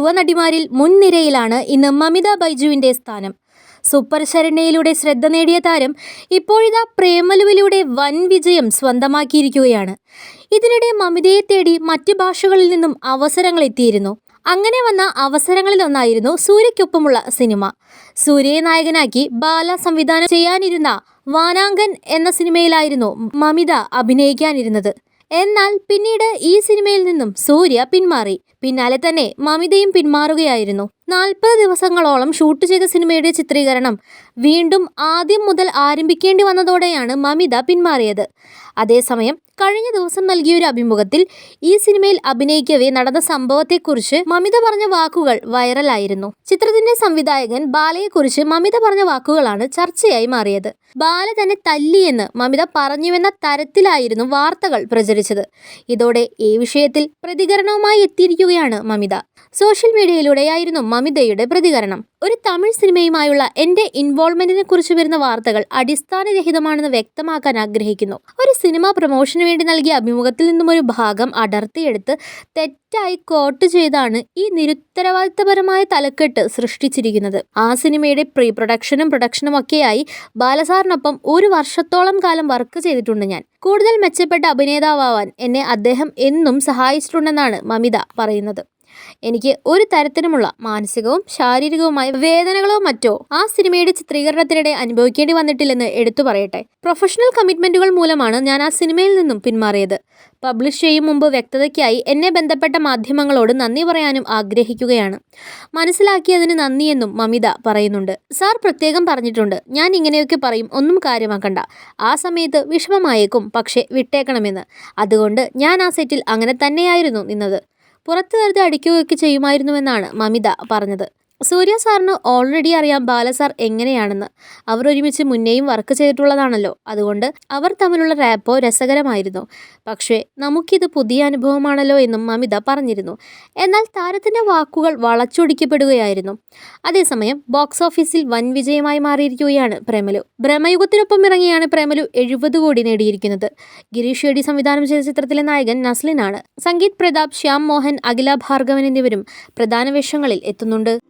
യുവനടിമാരിൽ മുൻനിരയിലാണ് ഇന്ന് മമിത ബൈജുവിന്റെ സ്ഥാനം. സൂപ്പർ ശരണ്യയിലൂടെ ശ്രദ്ധ നേടിയ താരം ഇപ്പോഴിതാ പ്രേമലുവിലൂടെ വൻ വിജയം സ്വന്തമാക്കിയിരിക്കുകയാണ്. ഇതിനിടെ മമിതയെ തേടി മറ്റ് ഭാഷകളിൽ നിന്നും അവസരങ്ങൾ എത്തിയിരുന്നു. അങ്ങനെ വന്ന അവസരങ്ങളിലൊന്നായിരുന്നു സൂര്യയ്ക്കൊപ്പമുള്ള സിനിമ. സൂര്യയെ നായകനാക്കി ബാല സംവിധാനം ചെയ്യാനിരുന്ന വാനാങ്കൻ എന്ന സിനിമയിലായിരുന്നു മമിത അഭിനയിക്കാനിരുന്നത്. എന്നാൽ പിന്നീട് ഈ സിനിമയിൽ നിന്നും സൂര്യ പിന്മാറി. പിന്നാലെ തന്നെ മമിതയും പിന്മാറുകയായിരുന്നു. നാൽപ്പത് ദിവസങ്ങളോളം ഷൂട്ട് ചെയ്ത സിനിമയുടെ ചിത്രീകരണം വീണ്ടും ആദ്യം മുതൽ ആരംഭിക്കേണ്ടി വന്നതോടെയാണ് മമിത പിന്മാറിയത്. അതേസമയം കഴിഞ്ഞ ദിവസം നൽകിയ ഒരു അഭിമുഖത്തിൽ ഈ സിനിമയിൽ അഭിനയിക്കവേ നടന്ന സംഭവത്തെക്കുറിച്ച് മമിത പറഞ്ഞ വാക്കുകൾ വൈറലായിരുന്നു. ചിത്രത്തിന്റെ സംവിധായകൻ ബാലയെക്കുറിച്ച് മമിത പറഞ്ഞ വാക്കുകളാണ് ചർച്ചയായി മാറിയത്. ബാല തന്നെ തല്ലിയെന്ന് മമിത പറഞ്ഞുവെന്ന തരത്തിലായിരുന്നു വാർത്തകൾ പ്രചരിച്ചത്. ഇതോടെ ഈ വിഷയത്തിൽ പ്രതികരണവുമായി എത്തിയിരിക്കുകയാണ് മമിത. സോഷ്യൽ മീഡിയയിലൂടെയായിരുന്നു മമിതയുടെ പ്രതികരണം. ഒരു തമിഴ് സിനിമയുമായുള്ള എന്റെ ഇൻവോൾവ്മെന്റിനെ കുറിച്ച് വരുന്ന വാർത്തകൾ അടിസ്ഥാനരഹിതമാണെന്ന് വ്യക്തമാക്കാൻ ആഗ്രഹിക്കുന്നു. ഒരു സിനിമ പ്രൊമോഷന് വേണ്ടി നൽകിയ അഭിമുഖത്തിൽ നിന്നും ഒരു ഭാഗം അടർത്തിയെടുത്ത് തെറ്റായി കോട്ട് ചെയ്താണ് ഈ നിരുത്തരവാദിത്തപരമായ തലക്കെട്ട് സൃഷ്ടിച്ചിരിക്കുന്നത്. ആ സിനിമയുടെ പ്രീ പ്രൊഡക്ഷനും പ്രൊഡക്ഷനും ഒക്കെയായി ബാലസാറിനൊപ്പം ഒരു വർഷത്തോളം കാലം വർക്ക് ചെയ്തിട്ടുണ്ട് ഞാൻ. കൂടുതൽ മെച്ചപ്പെട്ട അഭിനേതാവാൻ എന്നെ അദ്ദേഹം എന്നും സഹായിച്ചിട്ടുണ്ടെന്നാണ് മമിത പറയുന്നത്. എനിക്ക് ഒരു തരത്തിലുമുള്ള മാനസികവും ശാരീരികവുമായ വേദനകളോ മറ്റോ ആ സിനിമയുടെ ചിത്രീകരണത്തിനിടെ അനുഭവിക്കേണ്ടി വന്നിട്ടില്ലെന്ന് എടുത്തു പറയട്ടെ. പ്രൊഫഷണൽ കമ്മിറ്റ്മെന്റുകൾ മൂലമാണ് ഞാൻ ആ സിനിമയിൽ നിന്നും പിന്മാറിയത്. പബ്ലിഷ് ചെയ്യും മുമ്പ് വ്യക്തതയ്ക്കായി എന്നെ ബന്ധപ്പെട്ട മാധ്യമങ്ങളോട് നന്ദി പറയാനും ആഗ്രഹിക്കുകയാണ്. മനസ്സിലാക്കിയതിന് നന്ദിയെന്നും മമിത പറയുന്നുണ്ട്. സാർ പ്രത്യേകം പറഞ്ഞിട്ടുണ്ട്. ഞാൻ ഇങ്ങനെയൊക്കെ പറയും. ഒന്നും കാര്യമാക്കണ്ട. ആ സമയത്ത് വിഷമമായേക്കും. പക്ഷേ വിട്ടേക്കണമെന്ന്. അതുകൊണ്ട് ഞാൻ ആ സെറ്റിൽ അങ്ങനെ തന്നെയായിരുന്നു നിന്നത്. പുറത്ത് വെറുതെ അടിക്കുകയൊക്കെ ചെയ്യുമായിരുന്നുവെന്നാണ് മമിത പറഞ്ഞത് സൂര്യ സാറിന് ഓൾറെഡി അറിയാം ബാലസാർ എങ്ങനെയാണെന്ന്. അവർ ഒരുമിച്ച് മുന്നേയും വർക്ക് ചെയ്തിട്ടുള്ളതാണല്ലോ. അതുകൊണ്ട് അവർ തമ്മിലുള്ള റാപ്പോ രസകരമായിരുന്നു. പക്ഷേ നമുക്കിത് പുതിയ അനുഭവമാണല്ലോ എന്നും അമിത പറഞ്ഞിരുന്നു. എന്നാൽ താരത്തിന്റെ വാക്കുകൾ വളച്ചൊടിക്കപ്പെടുകയായിരുന്നു. അതേസമയം ബോക്സ് ഓഫീസിൽ വൻ വിജയമായി മാറിയിരിക്കുകയാണ് പ്രേമലു. ബ്രഹ്മയുഗത്തിനൊപ്പം ഇറങ്ങിയാണ് പ്രേമലു എഴുപത് കോടി നേടിയിരിക്കുന്നത്. ഗിരീഷ് ഷെഡി സംവിധാനം ചെയ്ത ചിത്രത്തിലെ നായകൻ നസ്ലിനാണ് സംഗീത് പ്രതാപ് ശ്യാം മോഹൻ അഖില ഭാർഗവൻ എന്നിവരും പ്രധാന വേഷങ്ങളിൽ എത്തുന്നുണ്ട്.